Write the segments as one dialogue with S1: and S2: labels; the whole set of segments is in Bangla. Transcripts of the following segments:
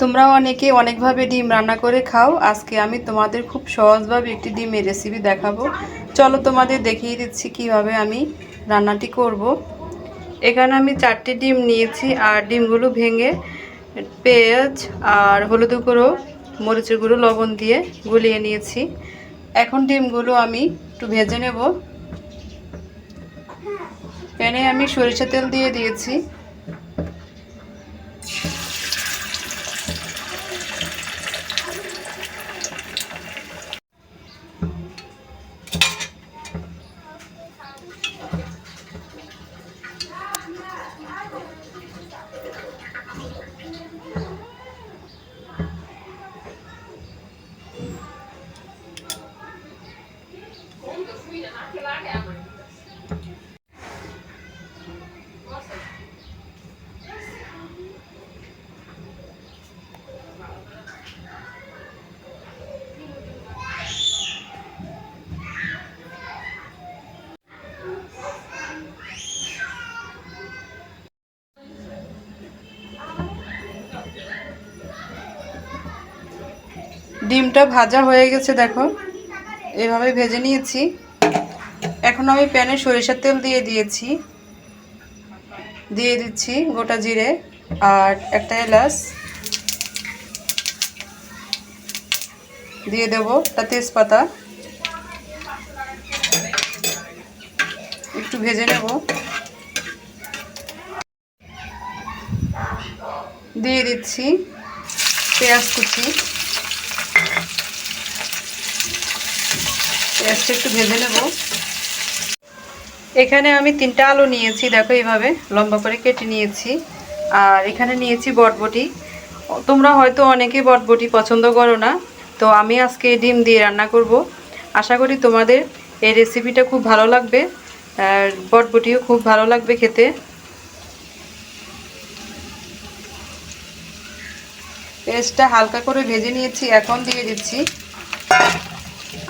S1: তোমরা অনেকে অনেকভাবে ডিম রান্না করে খাও। আজকে আমি তোমাদের খুব সহজভাবে একটি ডিমের রেসিপি দেখাবো। চলো তোমাদের দেখিয়ে দিচ্ছি কীভাবে আমি রান্নাটি করব। এখানে আমি চারটি ডিম নিয়েছি আর ডিমগুলো ভেঙে পেঁয়াজ আর হলুদ গুঁড়ো, মরিচের গুঁড়ো, লবণ দিয়ে গুলিয়ে নিয়েছি। এখন ডিমগুলো আমি একটু ভেজে নেব। প্যানে আমি সরিষা তেল দিয়ে দিয়েছি। ডিমটা ভাজা হয়ে গেছে, দেখো। এভাবে ভেজে নিয়েছি। এখন আমি প্যানে সরিষার তেল দিয়ে দিয়েছি। দিয়ে দিচ্ছি গোটা জিরে আর একটা এলাচ। দিয়ে দেবো একটা তেজপাতা। একটু ভেজে নেব। দিয়ে দিচ্ছি পেঁয়াজ কুচি। একটু ভেজে নেব। এখানে আমি তিনটা আলু নিয়েছি, দেখো এইভাবে লম্বা করে কেটে নিয়েছি। আর এখানে নিয়েছি বটবটি। তোমরা হয়তো অনেকে বটবটি পছন্দ করো না, তো আমি আজকে ডিম দিয়ে রান্না করব। আশা করি তোমাদের এই রেসিপিটা খুব ভালো লাগবে, আর বটবটিও খুব ভালো লাগবে খেতে। পেস্টটা হালকা করে ভেজে নিয়েছি, এখন দিয়ে দিচ্ছি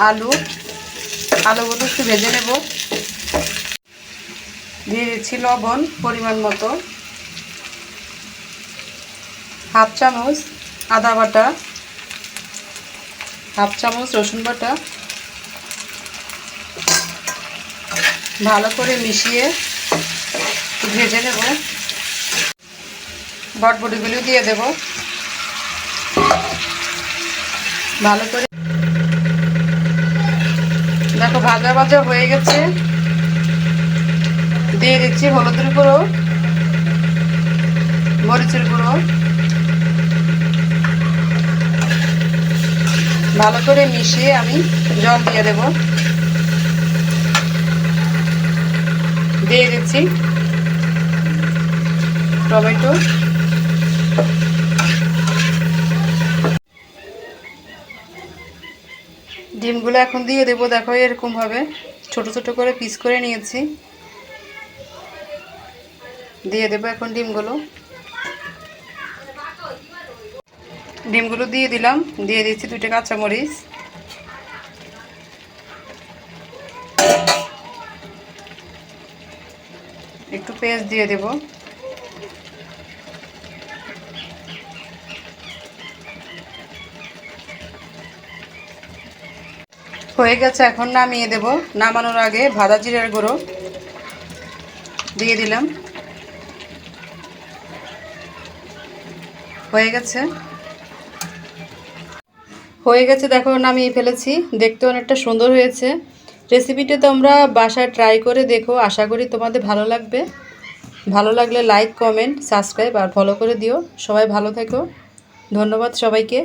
S1: আলু। আলুগুলো একটু ভেজে নেব। দিয়ে দিচ্ছি লবণ পরিমাণ মতো। হাফ চামচ আদা বাটা। হাফ চামচ রসুন বাটা। ভালো করে মিশিয়ে ভেজে নেব। বটবটিগুলিও দিয়ে দেব। ভালো করে দেখো ভাজা ভাজা হয়ে গেছে। দিয়ে দিচ্ছি হলুদের গুঁড়ো, মরিচের গুঁড়ো। ভালো করে মিশিয়ে আমি জল দিয়ে দেব। দিয়ে দিচ্ছি টমেটো। ডিমগুলো এখন দিয়ে দেবো, দেখো এরকমভাবে ছোট ছোট করে পিস করে নিয়েছি। দিয়ে দেবো এখন ডিমগুলো। ডিমগুলো দিয়ে দিলাম, দিয়ে দিচ্ছি দুইটা কাঁচামরিচ। একটু পেঁয়াজ দিয়ে দেবো। হয়ে গেছে, এখন নামিয়ে দেব। নামানোর আগে ভাজা জিরার গুঁড়ো দিয়ে দিলাম। হয়ে গেছে। হয়ে গেছে, দেখো, নামিয়ে ফেলেছি। দেখতে অনেকটা সুন্দর হয়েছে। রেসিপিটা তোমরা বাসায় ট্রাই করে দেখো। আশা করি তোমাদের ভালো লাগবে। ভালো লাগলে লাইক, কমেন্ট, সাবস্ক্রাইব আর ফলো করে দিও। সবাই ভালো থেকো। ধন্যবাদ সবাইকে।